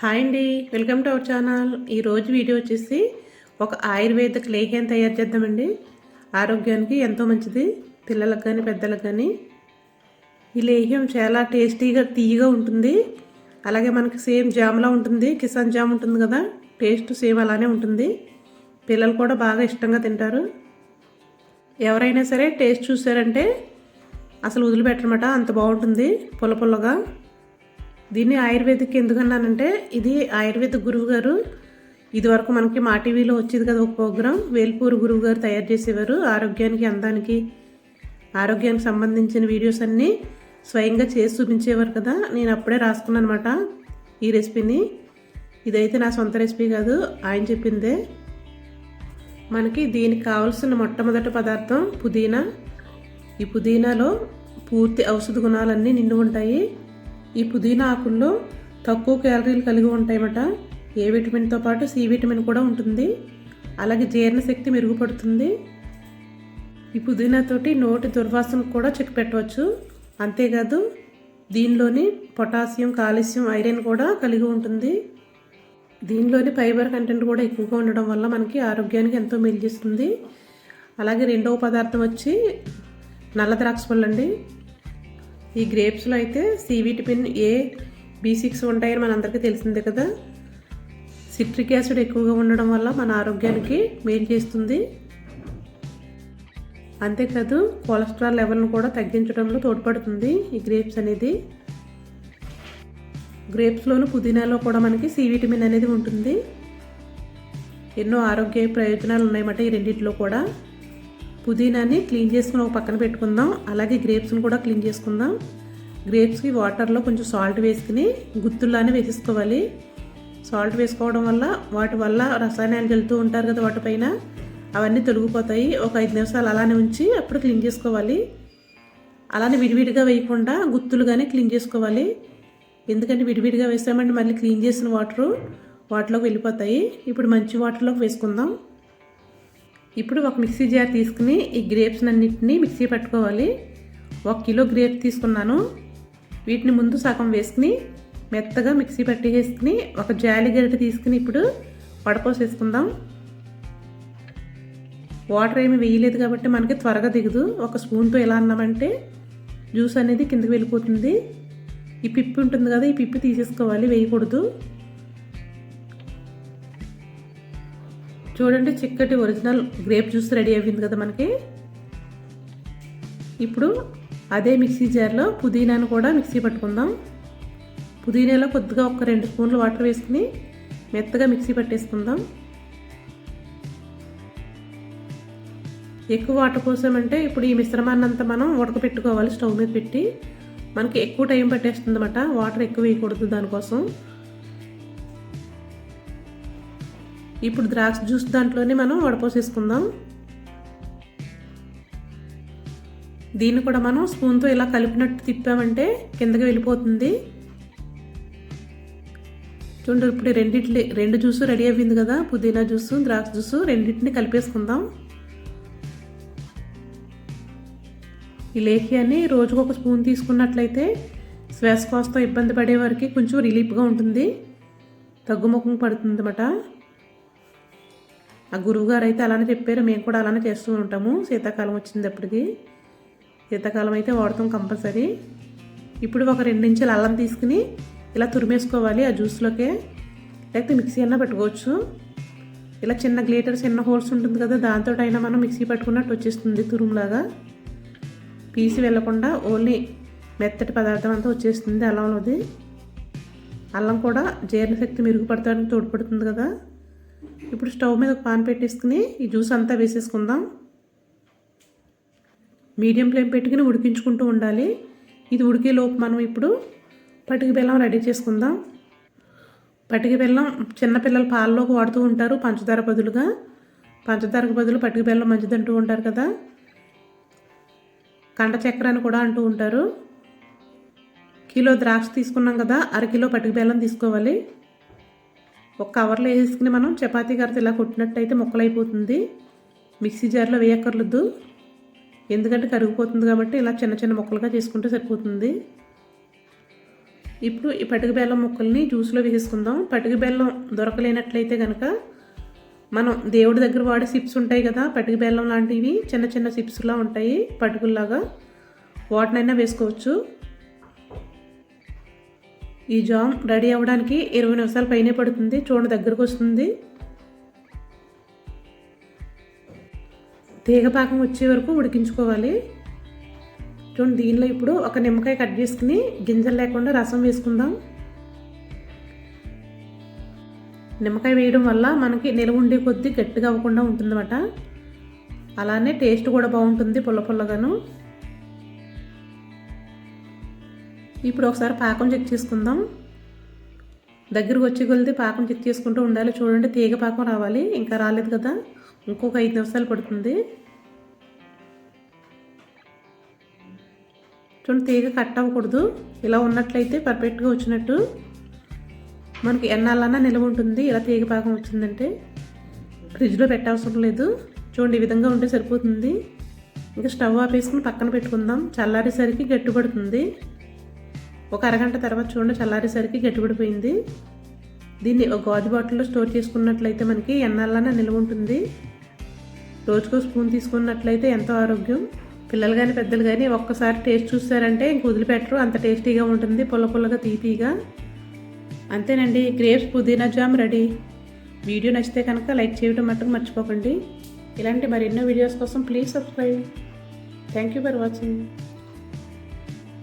Hi అండి. Welcome to our channel. ఈరోజు video వచ్చేసి ఒక ఆయుర్వేదిక్ లేహ్యం తయారు చేద్దామండి. ఆరోగ్యానికి ఎంతో మంచిది. పిల్లలకు కానీ పెద్దలకు కానీ ఈ లేహ్యం చాలా టేస్టీగా తీయగా ఉంటుంది. అలాగే మనకి సేమ్ జామ్లా ఉంటుంది. కిసాన్ జామ్ ఉంటుంది కదా. టేస్ట్ సేమ్ అలానే ఉంటుంది. పిల్లలు కూడా బాగా ఇష్టంగా తింటారు. ఎవరైనా సరే టేస్ట్ చూసారంటే అసలు వదిలిపెట్టనమాట అంత బాగుంటుంది పుల్ల పుల్లగా. దీన్ని ఆయుర్వేదిక్ ఎందుకన్నానంటే ఇది ఆయుర్వేద గురువు గారు ఇదివరకు మనకి మా టీవీలో వచ్చేది కదా ఒక ప్రోగ్రాం వేల్పూర్ గురువు గారు తయారు చేసేవారు ఆరోగ్యానికి అందానికి ఆరోగ్యానికి సంబంధించిన వీడియోస్ అన్నీ స్వయంగా చేసి చూపించేవారు కదా. నేను అప్పుడే రాసుకున్నాను అనమాట ఈ రెసిపీని. ఇదైతే నా సొంత రెసిపీ కాదు ఆయన చెప్పిందే. మనకి దీనికి కావాల్సిన మొట్టమొదటి పదార్థం పుదీనా. ఈ పుదీనాలో పూర్తి ఔషధ గుణాలన్నీ నిండి ఉంటాయి. ఈ పుదీనా ఆకుల్లో తక్కువ క్యాలరీలు కలిగి ఉంటాయన్నమాట. ఏ విటమిన్తో పాటు సి విటమిన్ కూడా ఉంటుంది. అలాగే జీర్ణశక్తి మెరుగుపడుతుంది. ఈ పుదీనాతోటి నోటి దుర్వాసన కూడా చెక్ పెట్టవచ్చు. అంతేకాదు దీనిలోని పొటాషియం కాల్షియం ఐరన్ కూడా కలిగి ఉంటుంది. దీనిలోని ఫైబర్ కంటెంట్ కూడా ఎక్కువగా ఉండడం వల్ల మనకి ఆరోగ్యానికి ఎంతో మేలు చేస్తుంది. అలాగే రెండవ పదార్థం వచ్చి నల్ల ద్రాక్ష పళ్ళు అండి ఈ గ్రేప్స్లో అయితే C vitamin A B six ఉంటాయని మనందరికీ తెలిసిందే కదా. సిట్రిక్ యాసిడ్ ఎక్కువగా ఉండడం వల్ల మన ఆరోగ్యానికి మేలు చేస్తుంది. అంతేకాదు కొలెస్ట్రాల్ లెవెల్ను కూడా తగ్గించడంలో తోడ్పడుతుంది ఈ గ్రేప్స్ అనేది. గ్రేప్స్లోను పుదీనాలో కూడా మనకి సి విటమిన్ అనేది ఉంటుంది. ఎన్నో ఆరోగ్య ప్రయోజనాలు ఉన్నాయన్నమాట ఈ రెండింటిలో కూడా. పుదీనాని క్లీన్ చేసుకుని ఒక పక్కన పెట్టుకుందాం. అలాగే గ్రేప్స్ని కూడా క్లీన్ చేసుకుందాం. గ్రేప్స్కి వాటర్లో కొంచెం సాల్ట్ వేసుకుని గుత్తుల్లానే వేసేసుకోవాలి. సాల్ట్ వేసుకోవడం వల్ల వాటి వల్ల రసాయనాలు వెళ్తూ ఉంటారు కదా వాటిపైన అవన్నీ తొలగిపోతాయి. ఒక ఐదు నిమిషాలు అలానే ఉంచి అప్పుడు క్లీన్ చేసుకోవాలి. అలానే విడివిడిగా వేయకుండా గుత్తులుగానే క్లీన్ చేసుకోవాలి. ఎందుకంటే విడివిడిగా వేసామంటే మళ్ళీ క్లీన్ చేసిన వాటరు వాటిలోకి వెళ్ళిపోతాయి. ఇప్పుడు మంచి వాటర్లోకి వేసుకుందాం. ఇప్పుడు ఒక మిక్సీ జార్ తీసుకుని ఈ గ్రేప్స్ అన్నింటినీ మిక్సీ పట్టుకోవాలి. ఒక కిలో గ్రేప్ తీసుకున్నాను. వీటిని ముందు సగం వేసుకుని మెత్తగా మిక్సీ పట్టేసుకుని ఒక జాలి గరిటె తీసుకుని ఇప్పుడు వడపోసేసుకుందాం. వాటర్ ఏమి వేయలేదు కాబట్టి మనకి త్వరగా దిగదు. ఒక స్పూన్తో ఎలా అన్నామంటే జ్యూస్ అనేది కిందకి వెళ్ళిపోతుంది. ఈ పిప్పి ఉంటుంది కదా ఈ పిప్పి తీసేసుకోవాలి. వేయకూడదు. చూడండి చిక్కటి ఒరిజినల్ గ్రేప్ జ్యూస్ రెడీ అయింది కదా మనకి. ఇప్పుడు అదే మిక్సీ జార్లో పుదీనాను కూడా మిక్సీ పట్టుకుందాం. పుదీనాలో కొద్దిగా ఒక రెండు స్పూన్లు వాటర్ వేసుకుని మెత్తగా మిక్సీ పట్టేసుకుందాం. ఎక్కువ వాటర్ పోసామంటే ఇప్పుడు ఈ మిశ్రమాన్ని అంతా మనం ఉడకపెట్టుకోవాలి స్టవ్ మీద పెట్టి. మనకి ఎక్కువ టైం పట్టేస్తుంది అన్నమాట వాటర్ ఎక్కువ వేయకూడదు దానికోసం. ఇప్పుడు ద్రాక్ష జ్యూస్ దాంట్లోనే మనం వడపోసేసుకుందాం. దీన్ని కూడా మనం స్పూన్తో ఇలా కలిపినట్టు తిప్పామంటే కిందకి వెళ్ళిపోతుంది. చూడండి ఇప్పుడు రెండిట్లి రెండు జ్యూస్ రెడీ అయింది కదా పుదీనా జ్యూస్ ద్రాక్ష జ్యూస్ రెండింటిని కలిపేసుకుందాం. ఈ లేహ్యాన్ని రోజుకు ఒక స్పూన్ తీసుకున్నట్లయితే శ్వాసకోశతో ఇబ్బంది పడే వారికి కొంచెం రిలీఫ్గా ఉంటుంది. తగ్గుముఖం పడుతుంది అన్నమాట ఆ గురువుగారు అయితే అలానే చెప్పారు. మేము కూడా అలానే చేస్తూ ఉంటాము. శీతాకాలం వచ్చినప్పటికి. శీతాకాలం అయితే వాడతాం కంపల్సరీ. ఇప్పుడు ఒక రెండించెల అల్లం తీసుకుని ఇలా తురిమేసుకోవాలి ఆ జ్యూస్లోకే. లేకపోతే మిక్సీ అన్నా పెట్టుకోవచ్చు. ఇలా చిన్న గ్లీటర్ చిన్న హోల్స్ ఉంటుంది కదా దాంతో అయినా మనం మిక్సీ పట్టుకున్నట్టు వచ్చేస్తుంది తురుములాగా. పీసి వెళ్ళకుండా ఓన్లీ మెత్తటి పదార్థం అంతా వచ్చేస్తుంది అల్లంలోది. అల్లం కూడా జీర్ణశక్తి మెరుగుపడతానికి తోడ్పడుతుంది కదా. ఇప్పుడు స్టవ్ మీద ఒక పాన్ పెట్టేసుకుని ఈ జ్యూస్ అంతా వేసేసుకుందాం. మీడియం ఫ్లేమ్ పెట్టుకుని ఉడికించుకుంటూ ఉండాలి. ఇది ఉడికే లోపు మనం ఇప్పుడు పటిక బెల్లం రెడీ చేసుకుందాం. పటిక బెల్లం చిన్నపిల్లలు పాలలోకి వాడుతూ ఉంటారు పంచదార బదులుగా. పంచదారకు బదులు పటిక బెల్లం మంచిదంటూ ఉంటారు కదా. కండ చక్కెర అని కూడా అంటూ ఉంటారు. కిలో ద్రాక్ష తీసుకున్నాం కదా అరకిలో పటిక బెల్లం తీసుకోవాలి. ఒక కవర్లో వేసుకుని మనం చపాతీ కర్త ఇలా కొట్టినట్టయితే ముక్కలైపోతుంది. మిక్సీ జార్లో వేయక్కర్లేదు. ఎందుకంటే కరిగిపోతుంది కాబట్టి ఇలా చిన్న చిన్న ముక్కలుగా చేసుకుంటే సరిపోతుంది. ఇప్పుడు ఈ పటిక బెల్లం ముక్కల్ని జ్యూస్లో వేసుకుందాం పటిక బెల్లం దొరకలేనట్లయితే కనుక మనం దేవుడి దగ్గర వాడే సిప్స్ ఉంటాయి కదా పటిక బెల్లం లాంటివి చిన్న చిన్న సిప్స్లా ఉంటాయి పటుకుల్లాగా. వాటినైనా వేసుకోవచ్చు. ఈ జామ్ రెడీ అవ్వడానికి ఇరవై నిమిషాల పైనే పడుతుంది. చూడండి దగ్గరకు వస్తుంది. తీగ పాకం వచ్చే వరకు ఉడికించుకోవాలి. చూడండి దీనిలో ఇప్పుడు ఒక నిమ్మకాయ కట్ చేసుకుని గింజలు లేకుండా రసం వేసుకుందాం. నిమ్మకాయ వేయడం వల్ల మనకి నిలవ ఉండే కొద్దీ గట్టిగా అవ్వకుండా ఉంటుందన్నమాట. అలానే టేస్ట్ కూడా బాగుంటుంది పుల్ల పుల్లగాను. ఇప్పుడు ఒకసారి పాకం చెక్ చేసుకుందాం. దగ్గరకు వచ్చి కొలిది పాకం చెక్ చేసుకుంటూ ఉండాలి. చూడండి తీగ పాకం రావాలి. ఇంకా రాలేదు కదా. ఇంకొక ఐదు నిమిషాలు పడుతుంది. చూడండి తీగ కట్ అవ్వకూడదు. ఇలా ఉన్నట్లయితే పర్ఫెక్ట్గా వచ్చినట్టు. మనకి ఎన్నాళ్ళన్నా నిల్వ ఉంటుంది. ఇలా తీగ పాకం వచ్చిందంటే ఫ్రిడ్జ్లో పెట్టవసరం లేదు. చూడండి ఈ విధంగా ఉంటే సరిపోతుంది. ఇంకా స్టవ్ ఆపేసుకుని పక్కన పెట్టుకుందాం. చల్లారేసరికి గట్టిపడుతుంది ఒక అరగంట తర్వాత చూడండి చల్లారేసరికి గట్టిపడిపోయింది. దీన్ని ఒక గాజు బాటిల్లో స్టోర్ చేసుకున్నట్లయితే మనకి ఎన్నాళ్ళన్నా నిల్వ ఉంటుంది. రోజుకో స్పూన్ తీసుకున్నట్లయితే ఎంతో ఆరోగ్యం. పిల్లలు కానీ పెద్దలు కానీ ఒక్కసారి టేస్ట్ చూస్తారంటే ఇంక వదిలిపెట్టరు. అంత టేస్టీగా ఉంటుంది పుల్ల పుల్లగా తీతీగా అంతేనండి గ్రేప్స్ పుదీనా జామ్ రెడీ. వీడియో నచ్చితే కనుక లైక్ చేయడం మట్టుకు మర్చిపోకండి. ఇలాంటి మరెన్నో వీడియోస్ కోసం please subscribe. Thank you for watching.